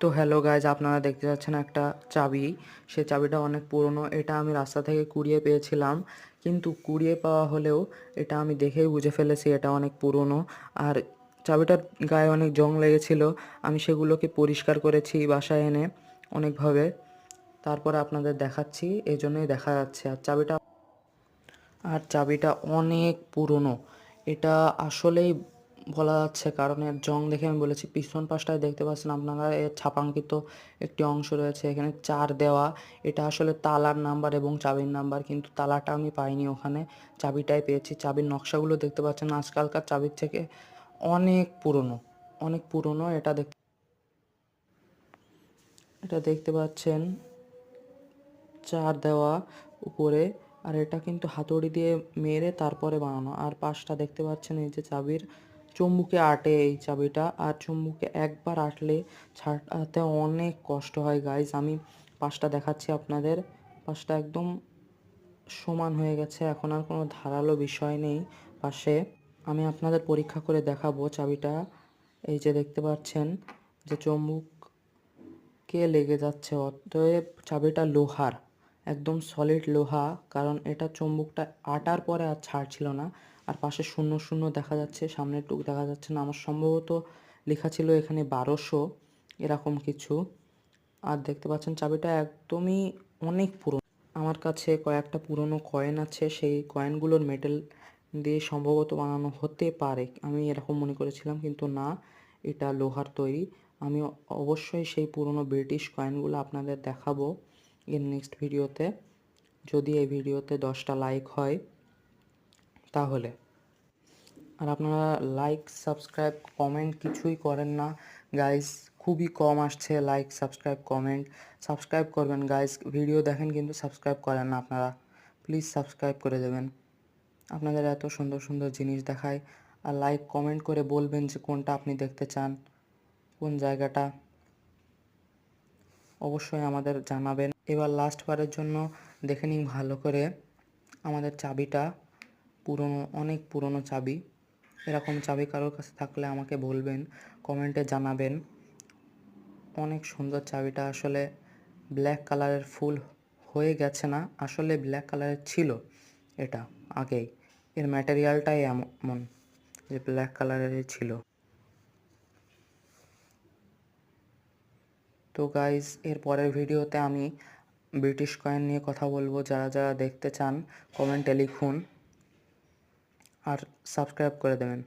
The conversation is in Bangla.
তো হ্যালো গাইজ আপনারা দেখতে পাচ্ছেন একটা চাবি। সে চাবিটা অনেক পুরনো, এটা আমি রাস্তা থেকে কুড়িয়ে পেয়েছিলাম। কিন্তু কুড়িয়ে পাওয়া হলেও এটা আমি দেখেই বুঝে ফেলেছি এটা অনেক পুরনো। আর চাবিটার গায়ে অনেক জং লেগেছিল, আমি সেগুলোকে পরিষ্কার করেছি বাসায় এনে অনেকভাবে। তারপরে আপনাদের দেখাচ্ছি এই জন্যই দেখা যাচ্ছে। আর চাবিটা আর চাবিটা অনেক পুরনো। এটা আসলেই বলা যাচ্ছে কারণ এর জং দেখে আমি বলেছি, পিছন পাশটায় দেখতে পাচ্ছেন আপনারা, এর ছাপাঙ্কিত একটি অংশ রয়েছে, এখানে চার দেওয়া। এটা আসলে তালার নাম্বার এবং চাবির নাম্বার, কিন্তু তালাটা আমি পাইনি ওখানে, চাবিটাই পেয়েছি। চাবির নকশাগুলো দেখতে পাচ্ছেন, আজকালকার চাবির থেকে অনেক পুরনো অনেক পুরনো। এটা দেখ এটা দেখতে পাচ্ছেন, চার দেওয়া উপরে, আর এটা কিন্তু হাতুড়ি দিয়ে মেরে তারপরে বানানো। আর পাশটা দেখতে পাচ্ছেন এই যে চাবির চুম্বুকে আটে এই চাবিটা, আর চুম্বুকে একবার আটলে ছাড়াতে অনেক কষ্ট হয় গাইজ আমি পাশটা দেখাচ্ছি আপনাদের। পাশটা একদম সমান হয়ে গেছে, এখন আর কোনো ধারালো বিষয় নেই পাশে। আমি আপনাদের পরীক্ষা করে দেখাবো চাবিটা। এই যে দেখতে পাচ্ছেন যে চুম্বুকে লেগে যাচ্ছে, অতএব চাবিটা লোহার। একদম সলিড লোহা, কারণ এটা চুম্বকটা আটার পরে আর ছাড়ছিল না। আর পাশে শূন্য শূন্য দেখা যাচ্ছে, সামনের টুক দেখা যাচ্ছে না। আমার সম্ভবত লেখা ছিল এখানে বারোশো, এরকম কিছু। আর দেখতে পাচ্ছেন চাবিটা একদমই অনেক পুরনো। আমার কাছে কয়েকটা পুরনো কয়েন আছে, সেই কয়েনগুলোর মেটেল দিয়ে সম্ভবত বানানো হতে পারে। আমি এরকম মনে করেছিলাম, কিন্তু না, এটা লোহার তৈরি। আমি অবশ্যই সেই পুরনো ব্রিটিশ কয়েনগুলো আপনাদের দেখাবো। এর নেক্সট ভিডিওতে যদি এই ভিডিওতে দশটা লাইক হয়, তাহলে। আর আপনারা লাইক সাবস্ক্রাইব কমেন্ট কিছুই করেন না। গাইস খুবই কম আসছে লাইক সাবস্ক্রাইব কমেন্ট সাবস্ক্রাইব করবেন গাইস ভিডিও দেখেন কিন্তু সাবস্ক্রাইব করেন না আপনারা। প্লিজ সাবস্ক্রাইব করে দেবেন। আপনাদের এত সুন্দর সুন্দর জিনিস দেখায়। আর লাইক কমেন্ট করে বলবেন যে কোনটা আপনি দেখতে চান। কোন জায়গাটা? অবশ্যই আমাদের জানাবেন। এবার লাস্ট বারের জন্য দেখে নিন ভালো করে আমাদের চাবিটা পুরনো, অনেক পুরনো চাবি। এরকম চাবি কারোর কাছে থাকলে আমাকে বলবেন, কমেন্টে জানাবেন। অনেক সুন্দর চাবিটা, আসলে ব্ল্যাক কালারের ফুল হয়ে গেছে না, আসলে ব্ল্যাক কালারের ছিল এটা আগেই। এর ম্যাটেরিয়ালটাই এমন যে ব্ল্যাক কালারেরই ছিল। তো গাইজ এর পরের ভিডিওতে আমি ব্রিটিশ কয়েন নিয়ে কথা বলব। যারা যারা দেখতে চান কমেন্টে লিখুন। আর সাবস্ক্রাইব করে দেবেন।